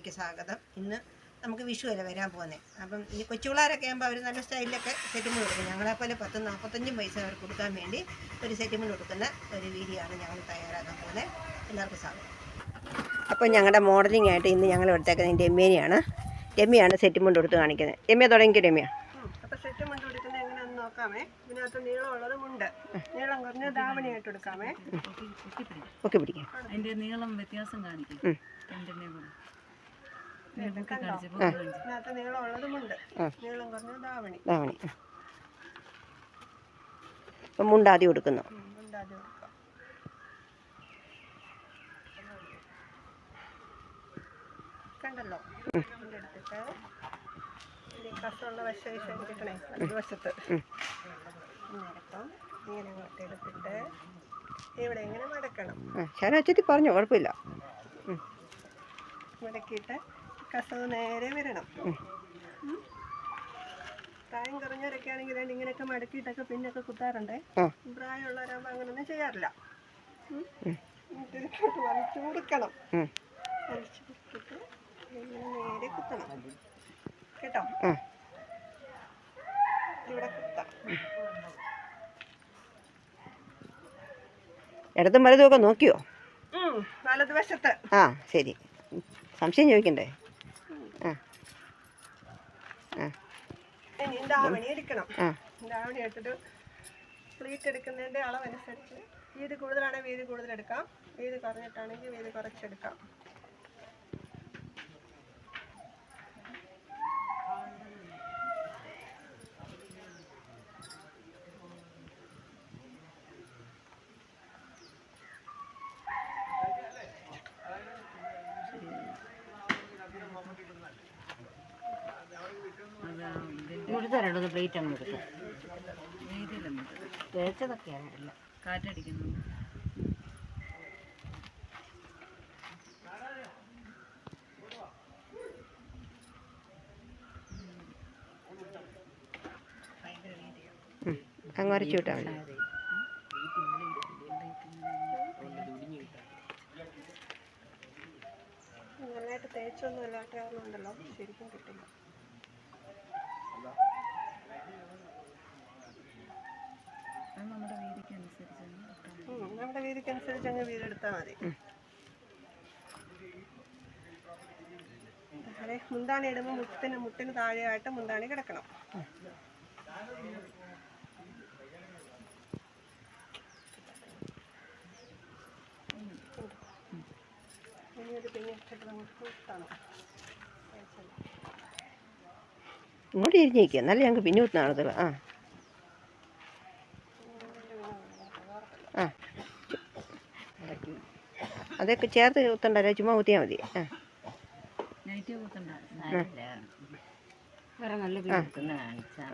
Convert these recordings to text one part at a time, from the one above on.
ചാനലിലേക്ക് സ്വാഗതം ഇന്ന് നമുക്ക് വിഷു അല്ലേ വരാൻ പോകുന്നത് അപ്പം ഈ കൊച്ചുപിള്ളേരൊക്കെ ആകുമ്പോൾ അവർ നല്ല സ്റ്റൈലിലൊക്കെ സെറ്റിൽമെന്റ് കൊടുക്കും ഞങ്ങളെപ്പോലെ പത്ത് നാൽപ്പത്തഞ്ചും പൈസ അവർ കൊടുക്കാൻ വേണ്ടി ഒരു സെറ്റിൽമെന്റ് കൊടുക്കുന്ന ഒരു വീഡിയോ ആണ് ഞങ്ങൾ തയ്യാറാക്കാൻ പോകുന്നത് എല്ലാവർക്കും സ്വാഗതം അപ്പോൾ ഞങ്ങളുടെ മോഡലിംഗ് ആയിട്ട് ഇന്ന് ഞങ്ങൾ എടുത്തേക്കുന്നത് രമ്യനെയാണ് രമ്യാണ് സെറ്റിൽമെന്റ് കൊടുത്ത് കാണിക്കുന്നത് രമ്യ തുടങ്ങിയ എടുക്കുന്നത് എങ്ങനെയാന്ന് നോക്കാമേ ഇതിനകത്ത് നീളം കുറഞ്ഞ ധാവണിയായിട്ട് എടുക്കാമേ ഒക്കെ പിടിക്കാം അതിന്റെ നീളം വ്യത്യാസം കാണിക്കും ധാവണി. അപ്പം മുണ്ടാദ്യം കൊടുക്കുന്നു. ഞാൻ കണ്ടല്ലോ? എടുത്തിട്ട് ഈ കസമുള്ള വശം കിട്ടണേ വശത്ത്. ഉം. മടക്കാം ഇങ്ങനെ അങ്ങോട്ട് എടുത്തിട്ട് ഇവിടെ ഇങ്ങനെ മടക്കണം. ആ. ശാനാച്ചത്തി പറഞ്ഞു കുഴപ്പമില്ല. മടക്കിയിട്ട് കസവ് നേരെ വരണം. പ്രായം കുറഞ്ഞവരൊക്കെ ആണെങ്കിൽ ഇങ്ങനെയൊക്കെ മടക്കിയിട്ടൊക്കെ പിന്നൊക്കെ കുത്താറുണ്ട്. പ്രായമുള്ളവരാകുമ്പോൾ അങ്ങനെയൊന്നും ചെയ്യാറില്ല. ഇതിലോട്ട് വലിച്ചു കൊടുക്കണം. വലിച്ചു കൊടുത്തിട്ട് ഇങ്ങനെ നേരെ കുത്തണം. കേട്ടോ? ഇവിടെ കുത്താം. ഇടതും വലതും ഒക്കെ നോക്കിയോ. വലതുവശത്ത്. ആ ശരി. സംശയം ചോദിക്കണ്ടേ ആ ആ എടുക്കണം. ദാവണി എടുത്തിട്ട് പ്ലീറ്റ് എടുക്കുന്നതിന്റെ അളവനുസരിച്ച് വീതി കൂടുതലാണെങ്കിൽ വീതി കൂടുതൽ എടുക്കാം വീതി കുറഞ്ഞിട്ടാണെങ്കിൽ വീതി കുറച്ചെടുക്കാം അതാ രണ്ടു പ്ലേറ്റ് അങ്ങ് എടുക്കാം. തേച്ചതൊക്കെയാണ്. അങ്ങ് വരച്ചു വിട്ടാൽ മതി. നന്നായിട്ട് തേച്ചൊന്നും ഇല്ലാത്ത കാരണം ഉണ്ടല്ലോ ശരിക്കും കിട്ടില്ല അത് നമ്മുടെ വീതിക്ക് അനുസരിച്ചാണ് ഇട്ടാൽ മതി. ഉം, നമ്മുടെ വീതിക്കനുസരിച്ച് അങ്ങ് വീതി എടുത്താൽ മതി അതെ മുന്താണി ഇടുമ്പോൾ മുട്ടിന് മുട്ടിന് താഴെയായിട്ട് മുന്താണി കിടക്കണം. ഇങ്ങോട്ട് ഇരിഞ്ഞിരിക്കുക എന്നാലും ഞങ്ങൾക്ക് പിന്നെ കുത്തുന്ന ആളുകൾ ആ. ആ. അതൊക്കെ ചേർത്ത് കുത്തണ്ടല്ലോ ചുമ്മാ കുത്തിയാൽ മതി. ആ.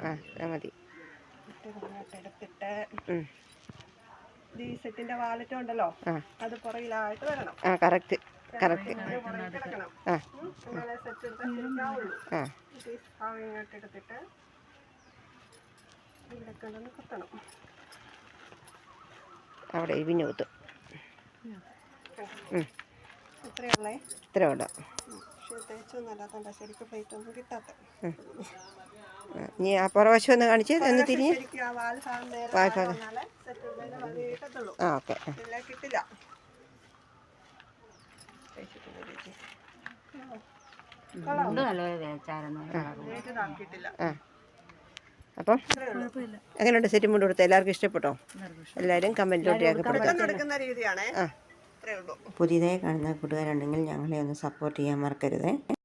ആ. മതി. ഇട്ട് ഇങ്ങോട്ട് എടുത്തിട്ട് ഈ സെറ്റിന്റെ വാലറ്റ് ഉണ്ടല്ലോ ആ. അത് പുറകിലായിട്ട് വരണം. ആ കറക്റ്റ് കറക്റ്റ്. ആ. ഇങ്ങോട്ട് എടുത്തിട്ട് ഇവിടെ കൊണ്ടൊന്ന് കുത്തണം. അവിടെ പിന്നെ കുത്തും ഇത്ര ഉണ്ടോ ഉം, പക്ഷേ തേച്ചൊന്നും അല്ലാത്തണ്ട ശരിക്കും പ്ലേറ്റ് ഒന്നും ആ, ആ പുറവശം കാണിച്ച് ഒന്ന് തിരിഞ്ഞ് ശരിക്കും ആ നേരെ വാൽ താഴെ ഭാഗം. വന്നാലേ സെറ്റ് ഇടുന്നതിന്റെ ഭംഗി കിട്ടത്തുള്ളൂ ആ ഓക്കെ ആ കിട്ടില്ല തേച്ചിട്ടില്ല അപ്പം എങ്ങനെയുണ്ട് സെറ്റ് മുണ്ട് കൊടുത്ത് എല്ലാവർക്കും ഇഷ്ടപ്പെട്ടോ? എല്ലാവർക്കും ഇഷ്ടം. എല്ലാവരും കമന്റിലോട്ട് ഉള്ളൂ. പുതിയതായി കാണുന്ന കൂട്ടുകാരുണ്ടെങ്കിൽ ഞങ്ങളെ ഒന്ന് സപ്പോർട്ട് ചെയ്യാൻ മറക്കരുത്.